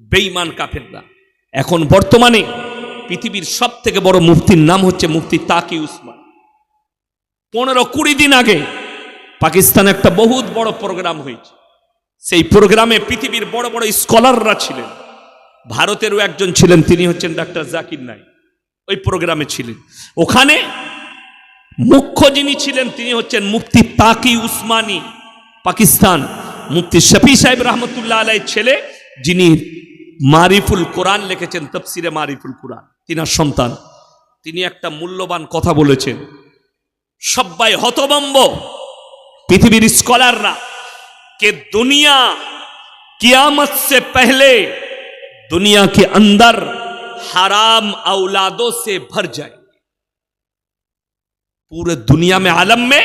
বেঈমান কাফেররা। এখন বর্তমানে পৃথিবীর সব থেকে বড় মুফতির নাম হচ্ছে মুফতি তাকি উসমান। পনেরো কুড়ি দিন আগে পাকিস্তানে একটা বহুত বড় প্রোগ্রাম হয়েছে। সেই প্রোগ্রামে পৃথিবীর বড় বড় স্কলাররা ছিলেন। ভারতেরও একজন ছিলেন, তিনি হচ্ছেন ডাক্তার জাকির নাইক ওই প্রোগ্রামে ছিলেন। ওখানে মুখ্য যিনি ছিলেন, তিনি হচ্ছেন মুফতি তাকি উসমানী, পাকিস্তান। মুফতি শফি সাহেব রহমতুল্লাহ আলাই ছেলে, যিনি মারিফুল কোরআন লিখেছেন তফসিরে মারিফুল কোরআন তিনার সন্তান তিনি একটা মূল্যবান কথা বলেছেন সবাই হতবম্ব পৃথিবীর স্কলাররা कि दुनिया कियामत से पहले दुनिया के अंदर हराम औलादों से भर जाए पूरे दुनिया में आलम में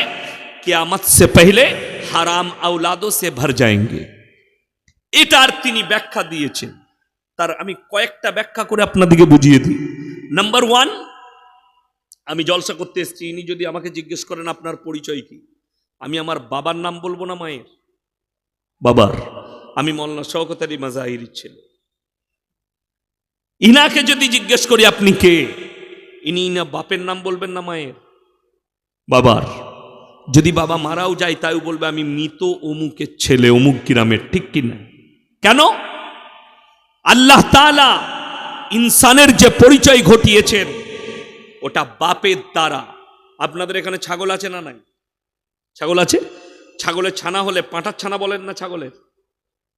कियामत से पहले হারাম আউলাদো সে ভর যায়েঙ্গে এটার তিনি ব্যাখ্যা দিয়েছেন তার আমি কয়েকটা ব্যাখ্যা করে আপনাদেরকে বুঝিয়ে দিই। নাম্বার ওয়ান আমি জলসা করতে এসেছি, ইনি যদি আমাকে জিজ্ঞেস করেন, আপনার পরিচয় কি? আমি আমার বাবার নাম বলব না মায়ের? বাবার। আমি মল্লা শওকত মাজাহির ছেলে। ইনাকে যদি জিজ্ঞেস করি, আপনি কে? ইনি না বাপের নাম বলবেন না মায়ের? বাবার। যদি বাবা মারাও যায় তাইও বলবে, আমি মৃত অমুকের ছেলে, অমুক গ্রামের ঠিক কিনা? কেন? আল্লাহ তাআলা ইনসানের যে পরিচয় ঘটিয়েছেন, ওটা বাপের দ্বারা। আপনাদের এখানে ছাগল আছে না নাই? ছাগল আছে? ছাগলের ছানা হলে পাঁঠার ছানা বলেন না ছাগলের?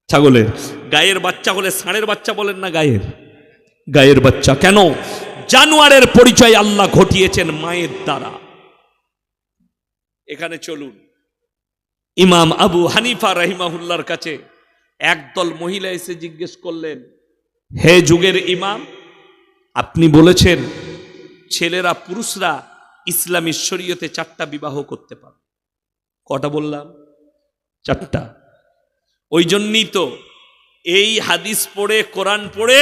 ছাগলের। গায়ের বাচ্চা হলে ষাঁড়ের বাচ্চা বলেন না গায়ের? গায়ের বাচ্চা কেন? জানোয়ারের পরিচয় আল্লাহ ঘটিয়েছেন মায়ের দ্বারা। এখানে চলুন। ইমাম আবু হানিফা রহিমাহুল্লার কাছে একদল মহিলা এসে জিজ্ঞেস করলেন, হে যুগের ইমাম, আপনি বলেছেন ছেলেরা পুরুষরা ইসলামী শরীয়তে চারটা বিবাহ করতে পারে। কটা বললাম? চারটা। ওই জন্যই তো এই হাদিস পড়ে, কোরআন পড়ে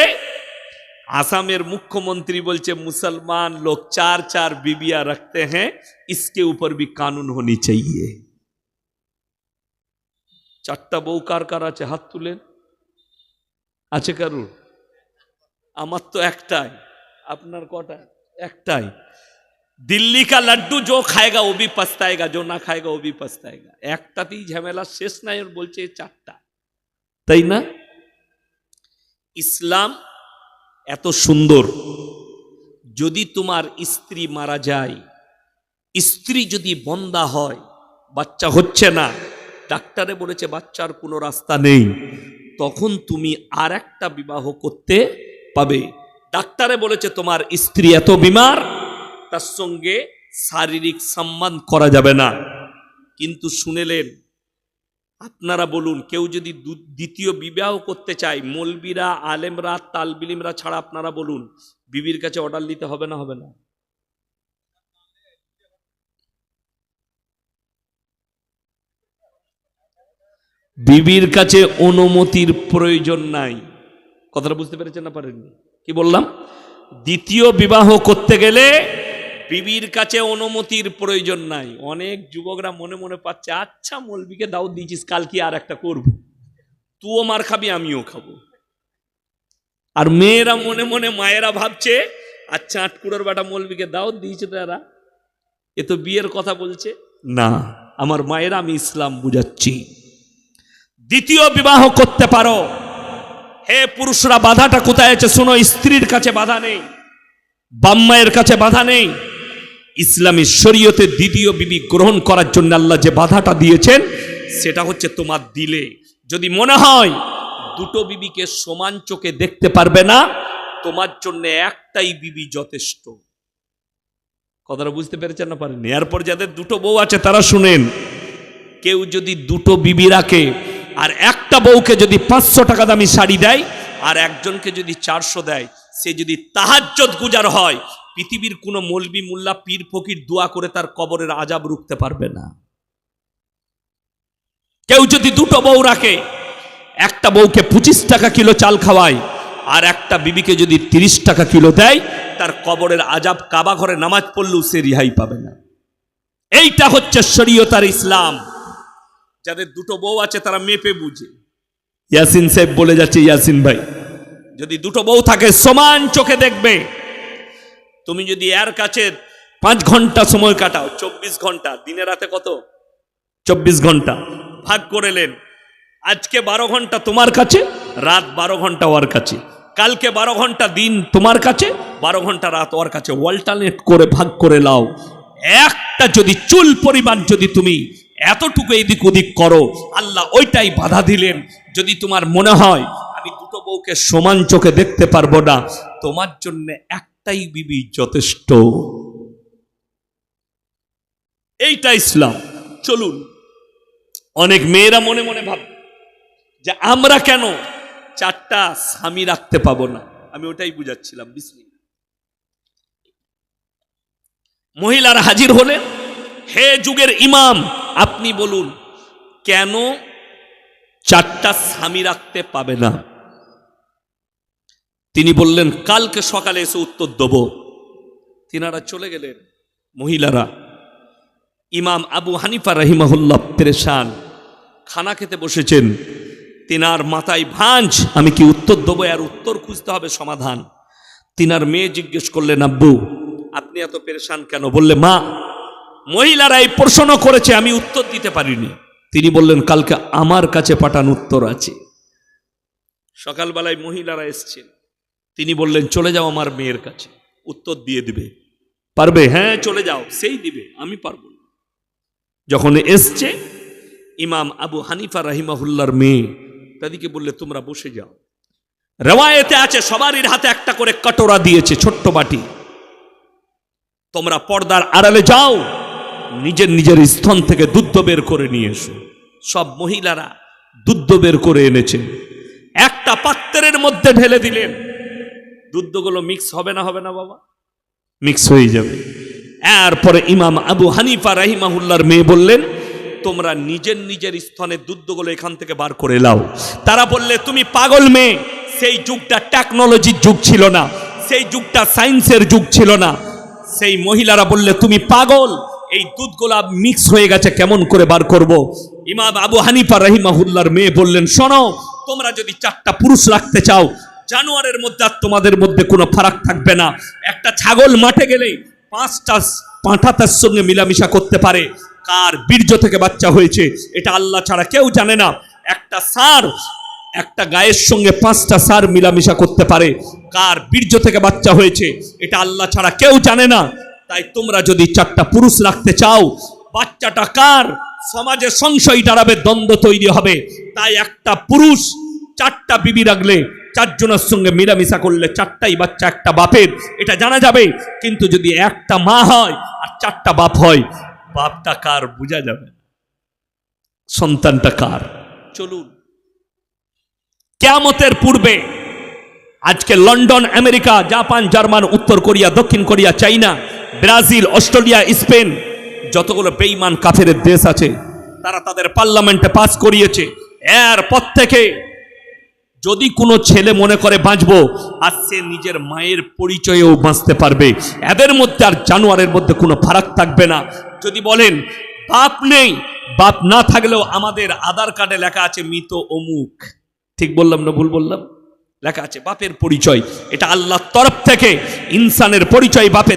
আসামের মুখ্যমন্ত্রী বলছে, মুসলমান লোক চার চার বিবিয়া রাখতে হ্যাঁ ইসকে উপর ভি কানুন হনি চাইয়ে। চারটা বউ কার কার আছে? হাত তুলেন। আছে কারুর? আমার তো একটাই। আপনার কটা একটাই। দিল্লি কা লাড্ডু জো খায়গা, ও বি পস্তায়গা, জো না খায়গা, ও বি একটাতেই ঝামেলা শেষ নাই, ওর বলছে চারটা। তাই না? ইসলাম এত সুন্দর। যদি তোমার স্ত্রী মারা যায়, স্ত্রী যদি বন্দা হয়, বাচ্চা হচ্ছে না। ডাক্তারে বলেছে, বাচ্চার কোনো রাস্তা নেই। তখন তুমি আর একটা বিবাহ করতে পাবে। ডাক্তারে বলেছে, তোমার স্ত্রী এত বিমার, তার সঙ্গে শারীরিক সম্মান করা যাবে না। কিন্তু শুনেলেন, আপনারা বলুন, কেউ যদি দ্বিতীয় বিবাহ করতে চায়, মলবিরা, আলেমরা, তালবিলিমরা ছাড়া আপনারা বলুন, বিবির কাছে অর্ডার দিতে হবে না হবে না? বিবির কাছে অনুমতির প্রয়োজন নাই। কথাটা বুঝতে পেরেছেন না পারেননি কি বললাম? দ্বিতীয় বিবাহ করতে গেলে বিবির কাছে অনুমতির প্রয়োজন নাই। অনেক যুবকরা মনে মনে পাচ্ছে আচ্ছা মলবিকে দাও দিয়েছিস কাল কি আর একটা করব। তুও মার খাবি, আমিও খাব। আর মেয়েরা মনে মনে, মায়েরা ভাবছে আচ্ছা আটকুড়োর বেটা মলবিকে দাও দিয়েছে তো এরা এ তো বিয়ের কথা বলছে। না, আমার মায়েরা, আমি ইসলাম বুঝাচ্ছি। দ্বিতীয় বিবাহ করতে পারো। হে পুরুষরা, বাধাটা কোথায় আছে শোনো, স্ত্রীর কাছে বাধা নেই বাম্মায়ের কাছে বাধা নেই। ইসলামী শরীয়তে দ্বিতীয় বিবি গ্রহণ করার জন্য আল্লাহ যে বাধাটা দিয়েছেন, সেটা হচ্ছে তোমার দিলে। যদি মনে হয় দুটো বিবিকে সমান চোখে দেখতে পারবে না, তোমার জন্য একটাই বিবি যথেষ্ট। কথাটা বুঝতে পেরেছেন না পারেননি? এরপর যাদের দুটো বউ আছে, তারা শুনেন, কেউ যদি দুটো বিবি রাখে আর একটা বউকে যদি পাঁচশো টাকা দামি শাড়ি দেয়, আর একজনকে যদি চারশো দেয়, সে যদি তাহাজ্জত গুজার হয়, পৃথিবীর কোনো মলবি মোল্লা পীর ফকির দোয়া করে তার কবরের আজাব রুখতে পারবে না। কেউ যদি দুটো বউ রাখে, একটা বউকে পঁচিশ টাকা কিলো চাল খাওয়ায়, আর একটা বিবিকে যদি তিরিশ টাকা কিলো দেয়, তার কবরের আজাব কাবা ঘরে নামাজ পড়লেও সে রিহাই পাবে না। এইটা হচ্ছে শরীয়তার ইসলাম। যাদের দুটো বউ আছে তারা মেপে বুঝে। ইয়াসিন সাহেব বলে যাচ্ছে ইয়াসিন ভাই। যদি দুটো বউ থাকে সমান চোখে দেখবে। তুমি যদি এর কাছে পাঁচ ঘণ্টা সময় কাটাও চব্বিশ ঘণ্টা দিনে রাতে কত? চব্বিশ ঘণ্টা। ভাগ করে নেন। আজকে বারো ঘণ্টা তোমার কাছে রাত বারো ঘণ্টা ওর কাছে। কালকে বারো ঘণ্টা দিন তোমার কাছে বারো ঘণ্টা রাত ওর কাছে। অল্টারনেট করে ভাগ করে লাও একটা যদি চুল পরিমাণ যদি তুমি এতটুকু এদিক ওদিক করো, আল্লাহ ওইটাই বাধা দিলেন। যদি তোমার মনে হয়, আমি দুটো বউকে সমান চোখে দেখতে পারব না, তোমার জন্য একটাই বিবি যথেষ্ট। এইটা ইসলাম। চলুন। অনেক মেয়েরা মনে মনে ভাব যে আমরা কেন চারটা স্বামী রাখতে পাবো না? আমি ওটাই বুঝাচ্ছিলাম, বিসমিল্লাহ। মহিলারা হাজির হলেন হে যুগের ইমাম আপনি বলুন, কেন চারটা স্বামী রাখতে পাবে না? তিনি বললেন, কালকে সকালে এসে উত্তর দেব। তিনারা চলে গেলেন, মহিলারা। ইমাম আবু হানিফা রহিমাহুল্লাহ পেরেশান, খানা খেতে বসেছেন। তিনার মাথায় ভাঁজ, আমি কি উত্তর দেবো আর উত্তর খুঁজতে হবে সমাধান? তিনার মেয়ে জিজ্ঞেস করলেন, আব্বু, আপনি এত পেরেশান কেন? বললে, মা মহিলারা এই প্রশ্ন করেছে, আমি উত্তর দিতে পারিনি। তিনি বললেন, কালকে আমার কাছে পাঠান উত্তর আছে। সকালবেলায় মহিলারা এসছেন। তিনি বললেন, চলে যাও আমার মেয়ের কাছে, উত্তর দিয়ে দিবে। পারবে? হ্যাঁ চলে যাও, সেই দিবে, আমি পারব না। যখন এসছে, ইমাম আবু হানিফা রাহিমাহুল্লার মেয়ে, তাদেরকে বললে, তোমরা বসে যাও। রেওয়ায়েতে আছে, সবারই হাতে একটা করে কটোরা দিয়েছে, ছোট্ট বাটি। তোমরা পর্দার আড়ালে যাও। নিজের নিজের স্থান থেকে দুধ বের করে নিয়ে এসো। সব মহিলারা দুধ বের করে এনেছে। একটা পাত্রের মধ্যে ঢেলে দিলেন। দুধগুলো মিক্স হবে না হবে না বাবা? মিক্স হয়ে যাবে। এরপরে ইমাম আবু হানিফা রাহিমাহুল্লার মেয়ে বললেন, তোমরা নিজের নিজের স্থনে দুধগুলো এখান থেকে বার করে লাও তারা বললে, তুমি পাগল মেয়ে, সেই যুগটা টেকনোলজির যুগ ছিল না, সেই যুগটা সায়েন্সের যুগ ছিল না। সেই মহিলারা বললে, তুমি পাগল এই দুধ গোলাপ মিক্স হয়ে গেছে, কেমন করে বার করব? ইমাম আবু হানিফা রাহিমাহুল্লার মেয়ে বললেন, শোনো, তোমরা যদি চারটা পুরুষ রাখতে চাও, জানোয়ারের মধ্যে আর তোমাদের মধ্যে কোনো ফারাক থাকবে না। একটা ছাগল মাঠে গেলে পাঁচটা পাঁঠা তার সঙ্গে মিলামিশা করতে পারে। কার বীর্য থেকে বাচ্চা হয়েছে, এটা আল্লাহ ছাড়া কেউ জানে না। একটা সার, একটা গায়ের সঙ্গে পাঁচটা সার মিলামিশা করতে পারে। কার বীর্য থেকে বাচ্চা হয়েছে, এটা আল্লাহ ছাড়া কেউ জানে না। তাই তোমরা যদি চারটা পুরুষ রাখতে চাও, বাচ্চাটা কার? সমাজে সংশয় দাঁড়াবে, দ্বন্দ্ব তৈরি হবে। তাই একটা পুরুষ, চারটা বিবি রাখলে চারজনের সঙ্গে মিলামিশা করলে চারটাই বাচ্চা, একটা বাপের, এটা জানা যাবে। কিন্তু যদি একটা মা হয় আর চারটা বাপ হয়, বাপটা কার বোঝা যাবে সন্তানটা কার? চলুন। কেয়ামতের পূর্বে, আজকে লন্ডন, আমেরিকা, জাপান, জার্মান, উত্তর কোরিয়া, দক্ষিণ Korea, China Brazil, Australia, Spain, যতগুলো বেইমান কাফের দেশ আছে, তারা তাদের পার্লামেন্টে পাস করিয়েছে। এরপর থেকে যদি কোনো ছেলে মনে করে বাঁচবো আর সে নিজের মায়ের পরিচয়েও বাঁচতে পারবে। এদের মধ্যে আর জানোয়ারের মধ্যে কোনো ফারাক থাকবে না। যদি বলেন, বাপ নেই, বাপ না থাকলেও আমাদের আধার কার্ডে লেখা আছে মৃত অমুক। ঠিক বললাম না ভুল বললাম? লেখা আছে বাপের পরিচয়। এটা আল্লাহর তরফ থেকে ইনসানের পরিচয় বাপে